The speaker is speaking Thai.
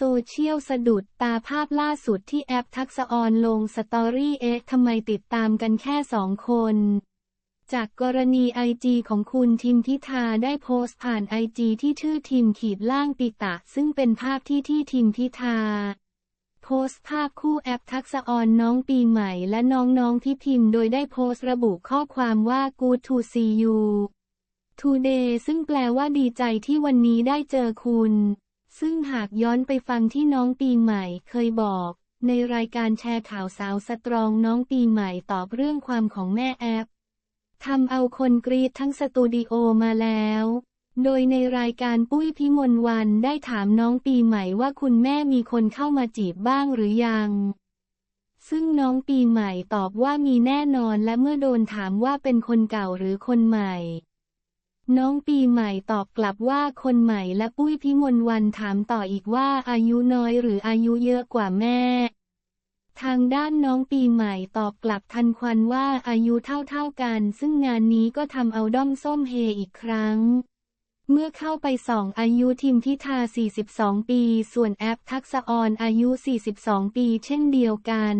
โซเชียลสะดุดตาภาพล่าสุดที่แอปทักษออนลงสตอรี่เอ๊ะทำไมติดตามกันแค่สองคน จากกรณีไอจีของคุณทิมทิทาได้โพสต์ผ่านไอจีที่ชื่อทิมขีดล่างปิตะ ซึ่งเป็นภาพที่ที่ทิมทิทาโพสต์ภาพคู่แอปทักษออนน้องปีใหม่และน้องๆที่พิมพ์โดยได้โพสต์ระบุข้อความว่า good to see you today ซึ่งแปลว่าดีใจที่วันนี้ได้เจอคุณ ซึ่งหากย้อนไปฟังที่น้องปีใหม่เคยบอก ในรายการแชร์ข่าวสาวสตรองน้องปีใหม่ตอบเรื่องความของแม่แอปทำเอาคนกรีดทั้งสตูดิโอมาแล้ว โดยในรายการปุ้ยพิมลวันได้ถามน้องปีใหม่ว่าคุณแม่มีคนเข้ามาจีบบ้างหรือยัง ซึ่งน้องปีใหม่ตอบว่ามีแน่นอนและเมื่อโดนถามว่าเป็นคนเก่าหรือคนใหม่ น้องปีใหม่ตอบกลับว่าคนใหม่และปุ้ยพิมลวันถามต่ออีกว่าอายุน้อยหรืออายุเยอะกว่าแม่ ทางด้านน้องปีใหม่ตอบกลับทันควันว่าอายุเท่าๆกัน ซึ่งงานนี้ก็ทำเอาด้อมส้มเฮอีกครั้ง เมื่อเข้าไปส่องอายุทิมทิทา42 ปี ส่วนแอปทักษออนอายุ 42 ปี เช่นเดียวกัน